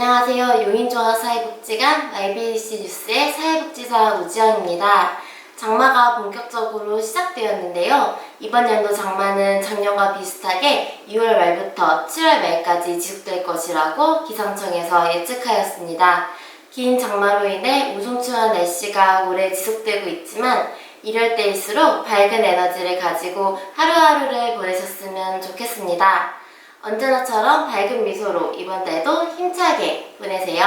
안녕하세요. 용인종합사회복지관 YBC 뉴스의 사회복지사 우지영입니다. 장마가 본격적으로 시작되었는데요. 이번 연도 장마는 작년과 비슷하게 6월 말부터 7월 말까지 지속될 것이라고 기상청에서 예측하였습니다. 긴 장마로 인해 우중충한 날씨가 오래 지속되고 있지만 이럴 때일수록 밝은 에너지를 가지고 하루하루를 보내셨으면 좋겠습니다. 언제나처럼 밝은 미소로 이번 달도 힘차게 보내세요.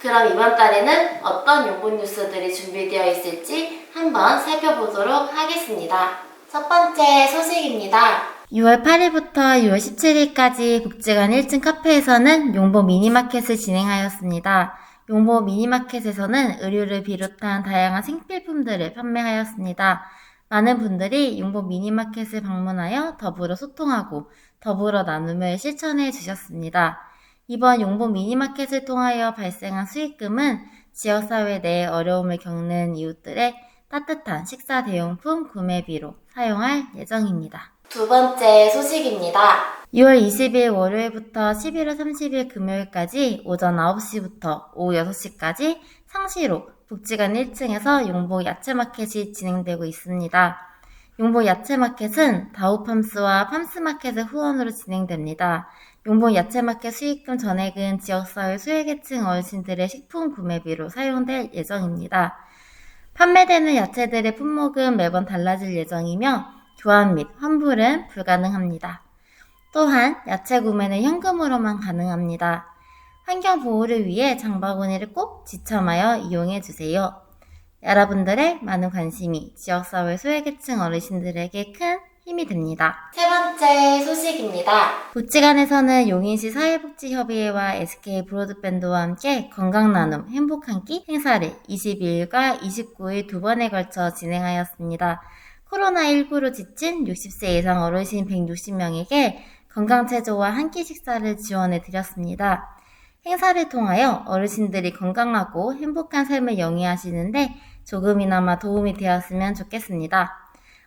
그럼 이번 달에는 어떤 용본 뉴스들이 준비되어 있을지 한번 살펴보도록 하겠습니다. 첫 번째 소식입니다. 6월 8일부터 6월 17일까지 복지관 1층 카페에서는 용보 미니마켓을 진행하였습니다. 용보 미니마켓에서는 의류를 비롯한 다양한 생필품들을 판매하였습니다. 많은 분들이 용보 미니마켓을 방문하여 더불어 소통하고 더불어 나눔을 실천해 주셨습니다. 이번 용보 미니마켓을 통하여 발생한 수익금은 지역사회 내 어려움을 겪는 이웃들의 따뜻한 식사 대용품 구매비로 사용할 예정입니다. 두 번째 소식입니다. 6월 20일 월요일부터 11월 30일 금요일까지 오전 9시부터 오후 6시까지 상시로 복지관 1층에서 용보 야채마켓이 진행되고 있습니다. 용보 야채마켓은 다우팜스와 팜스마켓의 후원으로 진행됩니다. 용보 야채마켓 수익금 전액은 지역사회 소외계층 어르신들의 식품 구매비로 사용될 예정입니다. 판매되는 야채들의 품목은 매번 달라질 예정이며 교환 및 환불은 불가능합니다. 또한 야채 구매는 현금으로만 가능합니다. 환경 보호를 위해 장바구니를 꼭 지참하여 이용해 주세요. 여러분들의 많은 관심이 지역사회 소외계층 어르신들에게 큰 힘이 됩니다. 세 번째 소식입니다. 복지관에서는 용인시 사회복지협의회와 SK 브로드밴드와 함께 건강나눔 행복한 끼 행사를 22일과 29일 두 번에 걸쳐 진행하였습니다. 코로나19로 지친 60세 이상 어르신 160명에게 건강체조와 한 끼 식사를 지원해 드렸습니다. 행사를 통하여 어르신들이 건강하고 행복한 삶을 영위하시는데 조금이나마 도움이 되었으면 좋겠습니다.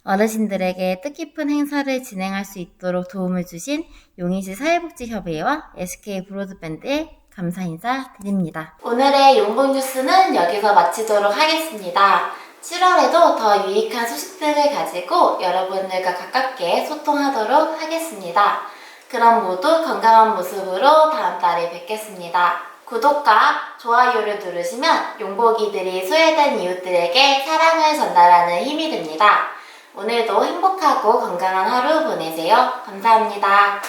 어르신들에게 뜻깊은 행사를 진행할 수 있도록 도움을 주신 용인시 사회복지협의회와 SK 브로드밴드에 감사 인사 드립니다. 오늘의 용봉 뉴스는 여기서 마치도록 하겠습니다. 7월에도 더 유익한 소식들을 가지고 여러분들과 가깝게 소통하도록 하겠습니다. 그럼 모두 건강한 모습으로 다음 달에 뵙겠습니다. 구독과 좋아요를 누르시면 용복이들이 소외된 이웃들에게 사랑을 전달하는 힘이 됩니다. 오늘도 행복하고 건강한 하루 보내세요. 감사합니다.